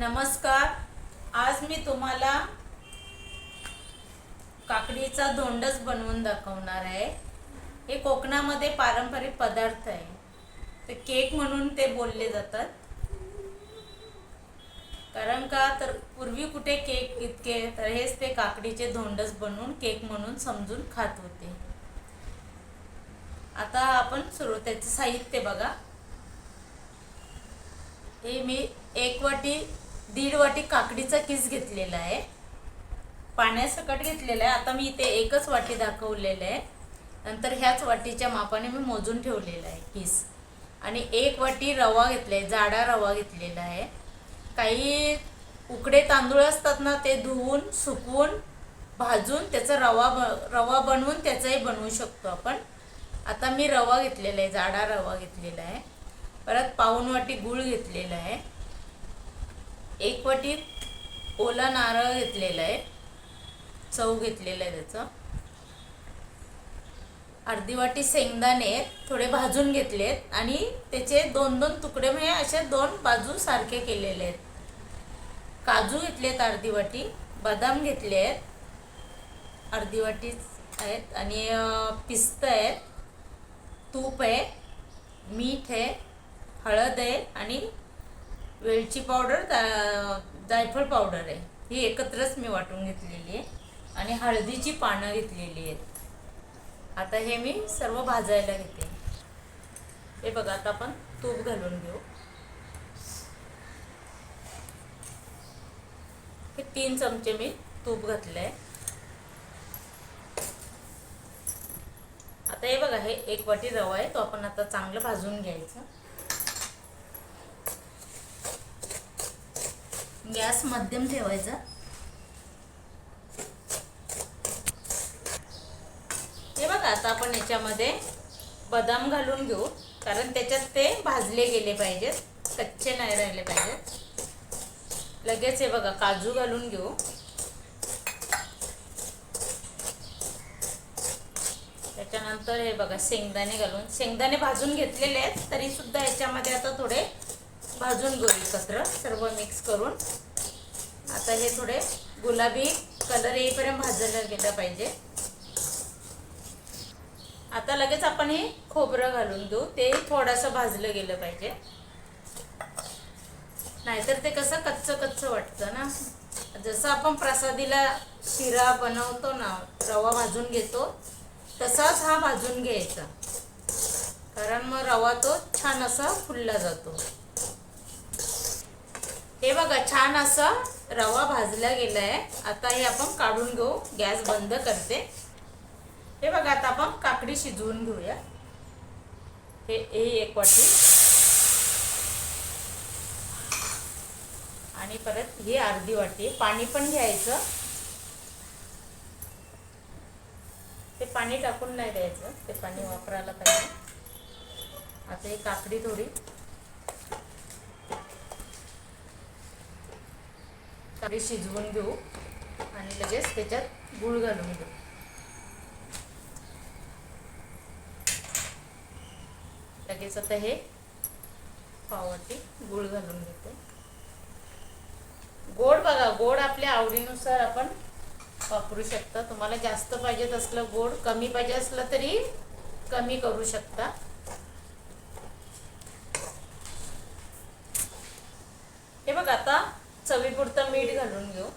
नमस्कार. आज मी तुम्हाला काकडीचा धोंडच बनवून दाखवणार आहे. हे कोकणामध्ये पारंपरिक पदार्थ आहे. ते केक म्हणून ते बोलले जातात. कारण का तर पूर्वी कुठे केक इतके तर हेच ते काकडीचे धोंडच बनवून केक म्हणून समजून खात होते. आता आपण सुरू त्याचं साहित्य बघा. हे मी एक वाटी दीड वाटी काकडीचा किस घेतलेला आहे. पाण्यासकट घेतलेला आहे. आता मी इथे एकच वाटी दाखवलेलं आहे. नंतर ह्याच वाटीच्या मापाने मी मोजून ठेवलेला आहे किस. आणि एक वाटी रवा घेतला आहे जाडा रवा घेतलेला आहे. काही उकडे तांदूळ असतात ना ते धुवून सुकवून भाजून त्याचा रवा ब रवा बनवून त्याचाही बनवू शकतो आपण. आता मी रवा घेतलेला आहे जाडा रवा घेतलेला आहे. परत पाऊन वाटी गूळ घेतलेला आहे. एक ओला नारळ घेतलेला आहे. चव घेतलेला आहे त्याचं. अर्धी वाटी शेंगदाणे थोडे भाजून घेतलेत आणि त्याचे दोन दोन तुकडे म्हणजे असे दोन बाजू सारखे केलेले आहेत. काजू घेतलेत अर्धी वाटी बदाम घेतले आहेत. अर्धी वाटी आहेत आणि पिस्त आहेत. तूप आहे मीठ आहे हळद आहे आणि वेलची पावडर दा जायफळ पावडर आहे. ही एकत्रच मी वाटून घेतलेली आहे. आणि हळदीची पानं घेतलेली आहेत. आता हे मी सर्व भाजायला घेते. हे बघा आता आपण तूप घालून घेऊ. हे तीन चमचे मी तूप घातलंय. आता हे बघा हे एक वाटी रवा आहे तो आपण आता चांगलं भाजून घ्यायचं. गॅस मध्यम ठेवायचा. हे बघा आता आपण याच्यामध्ये बदाम घालून घेऊ कारण त्याच्यात ते भाजले गेले पाहिजेत कच्चे नाही राहिले पाहिजेत. लगेच हे बघा काजू घालून घेऊ. त्याच्यानंतर हे बघा शेंगदाणे घालून शेंगदाणे भाजून घेतलेले आहेत तरी सुद्धा याच्यामध्ये आता थोडे भाजून घेऊ एकत्र सर्व मिक्स करून. आता हे थोडे गुलाबी कलर येईपर्यंत भाजलं गेलं पाहिजे. आता लगेच आपण हे खोबरं घालून देऊ. ते थोडंसं भाजलं गेलं पाहिजे. नाहीतर ते कसं कच्चं कच्चं वाटतं ना. जसं आपण प्रसादीला शिरा बनवतो ना रवा भाजून घेतो तसाच हा भाजून घ्यायचा. कारण मग रवा तो छान असा फुलला जातो. हे बघा छान असा रवा भाजला गेला आहे आता हे आपण काढून घेऊ. गॅस बंद करते. हे बघा आता आपण काकडी शिजवून घेऊया. हे हे एक वाटी. आणि परत ही अर्धी वाटी. पाणी पण घ्यायचं. ते पाणी टाकून नाही द्यायचं. ते पाणी वापरायला पाहिजे. आता ही काकडी थोडी तरी शिजवून घेऊ आणि लगेच त्याच्यात गूळ घालून घेऊ. लगेच आता हे पावटी गूळ घालून घेते. गोड बघा गोड आपल्या आवडीनुसार आपण वापरू शकता. तुम्हाला जास्त पाहिजेत असलं गोड कमी पाहिजे असलं तरी कमी करू शकता. हे बघ आता चवीपुरतं मीठ घालून घेऊ.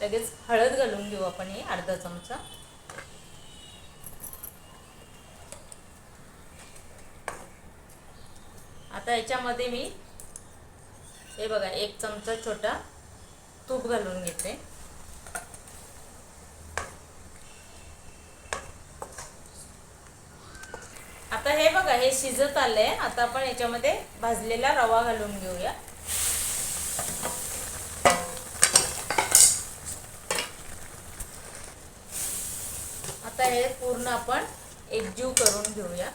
लगेच हळद घालून घेऊ आपण हे अर्धा चमचा. आता याच्यामध्ये मी हे बघा एक चमचा छोटा तूप घालून घेते आता हे शिजत आलंय. आता आपण याच्यामध्ये भाजलेला रवा घालून घेऊया. आता हे पूर्ण आपण एकजीव करून घेऊया.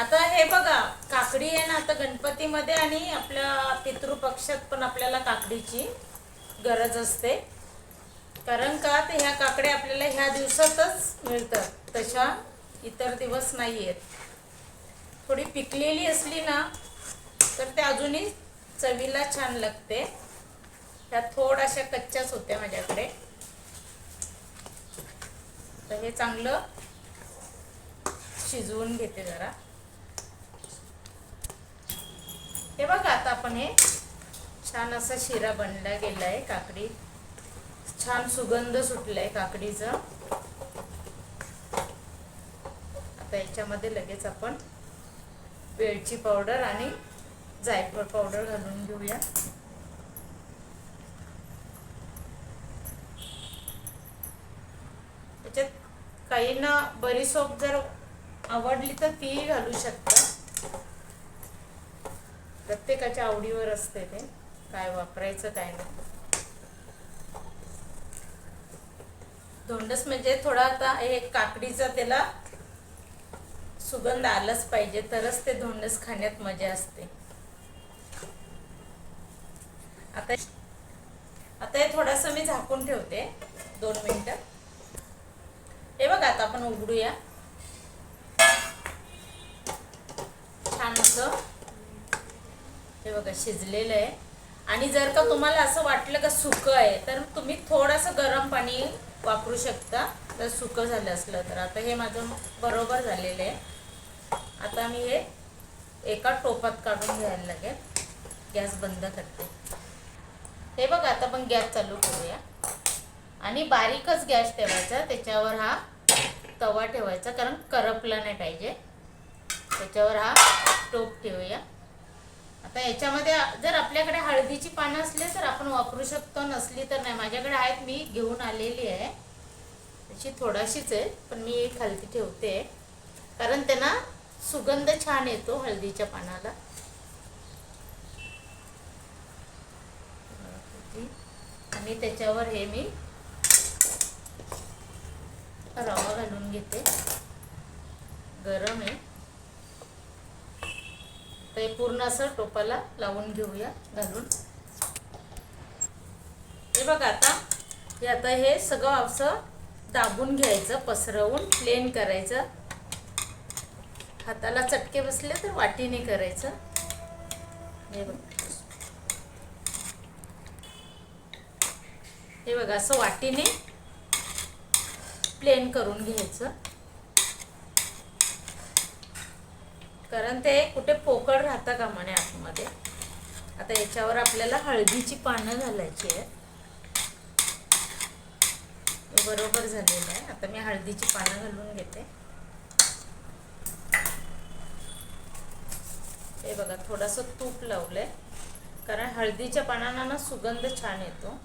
आता हे बघा काकडी आहे ना आता गणपतीमध्ये आणि आपल्या पितृपक्षात पण आपल्याला काकडीची गरज असते. कारण का ह्या काकड्या आपल्याला ह्या दिवसातच मिळतात. तशा इतर दिवस नाही आहेत थोडी पिकलेली असली ना तर ते अजूनही चवीला छान लागते. ह्या थोड्याशा कच्च्याच होत्या माझ्याकडे. तर हे चांगलं शिजवून घेते जरा. हे बघा आता आपण हे छान असा शिरा बनला गेला आहे काकडी. छान सुगंध सुटलाय काकडीचा. आता याच्यामध्ये लगेच आपण वेलची पावडर आणि जायफळ पावडर घालून घेऊया. त्याच्यात काहींना बरी सोप जर आवडली तर तीही घालू शकता. प्रत्येकाच्या आवडीवर असते ते. काय वापरायचं काय नाही. धोंडस म्हणजे थोडा आता हे काकडीचा त्याला सुगंध आलाच पाहिजे तरच ते धोंडस खाण्यात मजा असते. आता आता हे थोडंसं मी झाकून ठेवते दोन मिनिटं. हे बघा आता आपण उघडूया. छान असं. हे बघा शिजलेलं आहे. आणि जर का तुम्हाला असं वाटलं का सुकं आहे तर तुम्ही थोडंसं गरम पाणी वापरू शकता. जर सुकं झालं असलं तर. आता हे माझं बरोबर झालेलं आहे. आता मी हे एका टोपात काढून घ्यायला लागेल. गॅस बंद करते. हे बघा आता आपण गॅस चालू करूया. आणि बारीकच गॅस ठेवायचा त्याच्यावर हा तवा ठेवायचा कारण करपला नाही पाहिजे. त्याच्यावर हा टोप ठेवूया. आता याच्यामध्ये जर आपल्याकडे हळदीची पानं असले तर आपण वापरू शकतो नसली तर नाही. माझ्याकडे आहेत मी घेऊन आलेली आहे. त्याची थोडाशीच आहे पण मी एक हळदी ठेवते. कारण त्यांना सुगंध छान येतो हळदीच्या पानाला. आणि त्याच्यावर हे मी रवा घालून घेते. गरम आहे. ते पूर्ण असं टोपाला लावून घेऊया घालून. हे बघा आता हे आता हे सगळं असं दाबून घ्यायचं पसरवून प्लेन करायचं. हाताला चटके बसले तर वाटीने करायचं. हे बघ. हे बघा असं वाटीने प्लेन करून घ्यायचं. कारण ते कुठे पोकळ राहतं का म्हणे आतमध्ये? आता याच्यावर आपल्याला हळदीची पानं घालायची आहे बरोबर झालेलं आहे. आता मी हळदीची पानं घालून घेते. हे बघा थोडंसं तूप लावलंय. कारण हळदीच्या पानांना ना सुगंध छान येतो.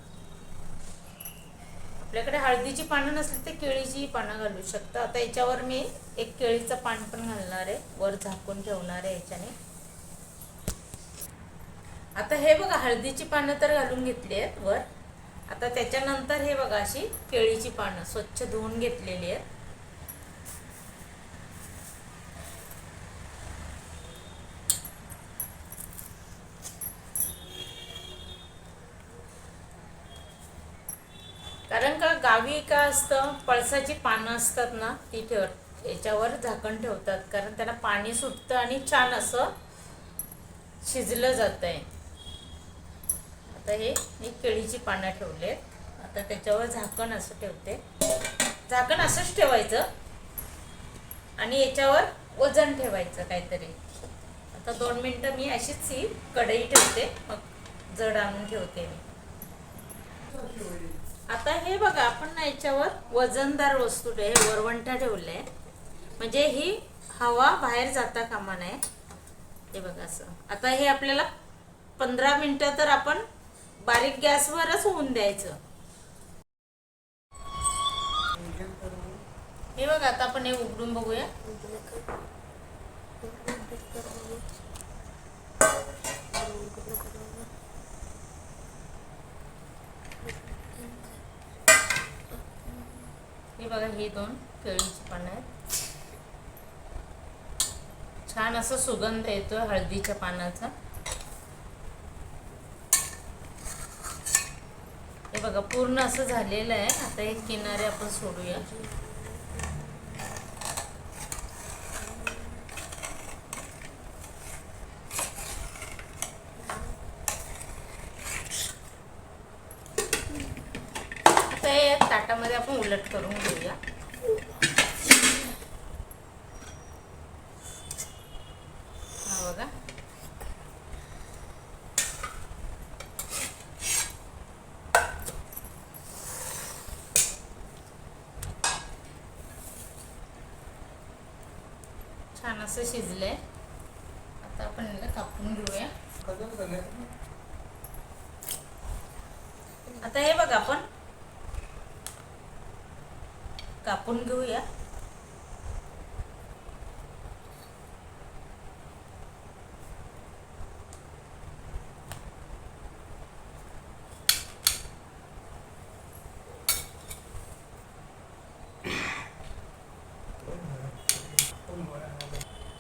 आपल्याकडे हळदीची पानं नसली तर केळीची पानं घालू शकता. आता याच्यावर मी एक केळीचं पान पण घालणार आहे. वर झाकून ठेवणार आहे याच्याने. आता हे बघा हळदीची पानं तर घालून घेतली आहेत वर. आता त्याच्यानंतर हे बघा अशी केळीची पानं स्वच्छ धुवून घेतलेली आहेत. कारण का गावी का असतं? पळसाची पानं असतात ना ती ठेव याच्यावर झाकण ठेवतात. कारण त्याला पाणी सुटतं आणि छान असं शिजलं जात आहे आता हे मी केळीची पानं ठेवले आता त्याच्यावर झाकण असं ठेवते. झाकण असंच ठेवायचं. आणि याच्यावर वजन ठेवायचं काहीतरी. आता दोन मिनटं मी अशीच ही कढई ठेवते. मग जड आणून ठेवते मी. आता हे बघा आपण ना याच्यावर वजनदार वस्तू हे वरवंटा आहे म्हणजे ही हवा बाहेर जाता कामा नये. हे बघा असं. आता हे आपल्याला पंधरा मिनटं तर आपण बारीक गॅसवरच होऊन द्यायचं. हे बघा आता आपण हे उघडून बघूया. हे बघा हे दोन केळीची पानं आहेत. छान असा सुगंध येतो हळदीच्या पानाचा. हे बघा पूर्ण असं झालेलं आहे. आता एक किनारे आपण सोडूया. ताटामध्ये आपण उलट करून घेऊया. हा बघा. छान असं शिजलंय. आता आपण याला कापून घेऊया. आता हे बघा आपण कापून घेऊया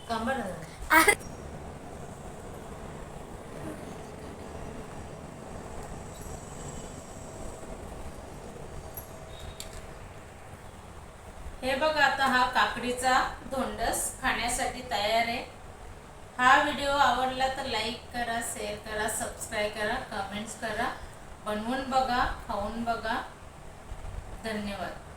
कांबा हे बघा आता हा काकडीचा धोंडस खाण्यासाठी तयार आहे. हा व्हिडिओ आवडला तर लाईक करा शेअर करा सबस्क्राईब करा कमेंट्स करा. बनवून बघा खाऊन बघा. धन्यवाद.